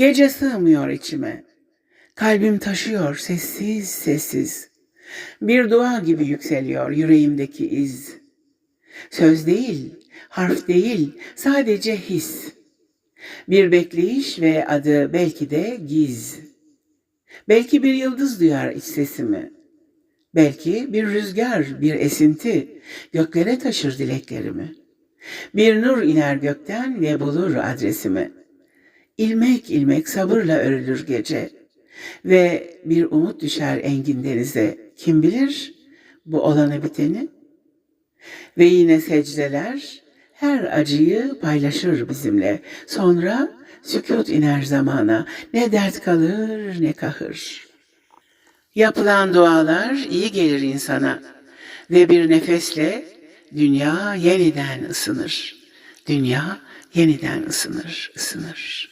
Gece sığmıyor içime. Kalbim taşıyor sessiz sessiz. Bir dua gibi yükseliyor yüreğimdeki iz. Söz değil, harf değil, sadece his. Bir bekleyiş ve adı belki de giz. Belki bir yıldız duyar iç sesimi. Belki bir rüzgar, bir esinti göklere taşır dileklerimi. Bir nur iner gökten ve bulur adresimi. İlmek ilmek sabırla örülür gece ve bir umut düşer engin denize. Kim bilir bu olanı biteni? Ve yine secdeler her acıyı paylaşır bizimle. Sonra sükut iner zamana. Ne dert kalır ne kahır. Yapılan dualar iyi gelir insana ve bir nefesle dünya yeniden ısınır. Dünya yeniden ısınır, ısınır.